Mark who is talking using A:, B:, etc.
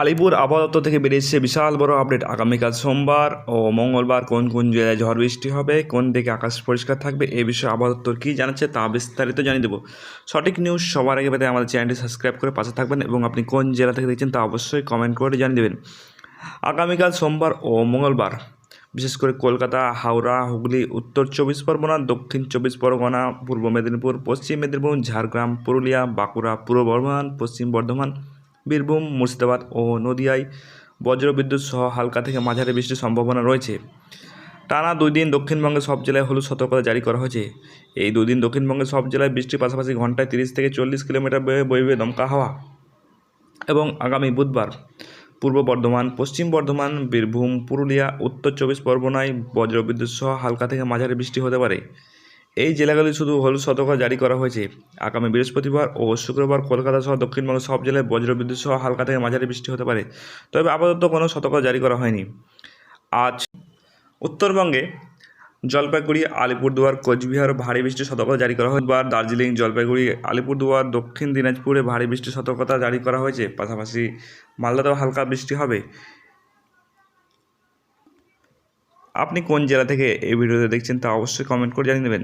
A: আলিপুর আবহাওয়া থেকে বেরিয়েছে বিশাল বড় আপডেট আগামীকাল সোমবার ও মঙ্গলবার কোন কোন জেলায় ঝড় বৃষ্টি হবে কোন দিকে আকাশ পরিষ্কার থাকবে এ বিষয়ে আবহাওয়া দপ্তর কী জানাচ্ছে তা বিস্তারিত জানিয়ে দেবো সঠিক নিউজ সবার আগে পেতে আমাদের চ্যানেলটি সাবস্ক্রাইব করে পাশে থাকবেন এবং আপনি কোন জেলা থেকে দেখছেন তা অবশ্যই কমেন্ট করে জানিয়ে দেবেন আগামীকাল সোমবার ও মঙ্গলবার বিশেষ করে কলকাতা হাওড়া হুগলি উত্তর চব্বিশ পরগনা দক্ষিণ চব্বিশ পরগনা পূর্ব মেদিনীপুর পশ্চিম মেদিনীপুর ঝাড়গ্রাম পুরুলিয়া বাঁকুড়া পূর্ব বর্ধমান পশ্চিম বর্ধমান বীরভূম মুর্শিদাবাদ ও নদিয়ায় বজ্রবিদ্যুৎ সহ হালকা থেকে মাঝারি বৃষ্টির সম্ভাবনা রয়েছে টানা দুই দিন দক্ষিণবঙ্গের সব জেলায় হলুদ সতর্কতা জারি করা হয়েছে এই দুই দিন দক্ষিণবঙ্গের সব জেলায় বৃষ্টির পাশাপাশি ঘন্টায় তিরিশ থেকে চল্লিশ কিলোমিটার বেয়ে বইবে দমকা হাওয়া এবং আগামী বুধবার পূর্ব বর্ধমান পশ্চিম বর্ধমান বীরভূম পুরুলিয়া উত্তর চব্বিশ পরগনায় বজ্রবিদ্যুৎ সহ হালকা থেকে মাঝারি বৃষ্টি হতে পারে এই জেলাগুলি শুধু হলুদ সতর্ক জারি করা হয়েছে আগামী বৃহস্পতিবার ও শুক্রবার কলকাতা সহ দক্ষিণবঙ্গের সব জেলায় বজ্রবিদ্যুৎ সহ হালকা থেকে মাঝারি বৃষ্টি হতে পারে তবে আপাতত কোনো সতর্ক জারি করা হয়নি আজ উত্তরবঙ্গে জলপাইগুড়ি আলিপুরদুয়ার কোচবিহার ভারী বৃষ্টির সতর্কতা জারি করা হয়েছে বা দার্জিলিং জলপাইগুড়ি আলিপুরদুয়ার দক্ষিণ দিনাজপুরে ভারী বৃষ্টির সতর্কতা জারি করা হয়েছে পাশাপাশি মালদাতেও হালকা বৃষ্টি হবে আপনি কোন জেলা থেকে এই ভিডিওতে দেখছেন তা অবশ্যই কমেন্ট করে জানিয়ে দেবেন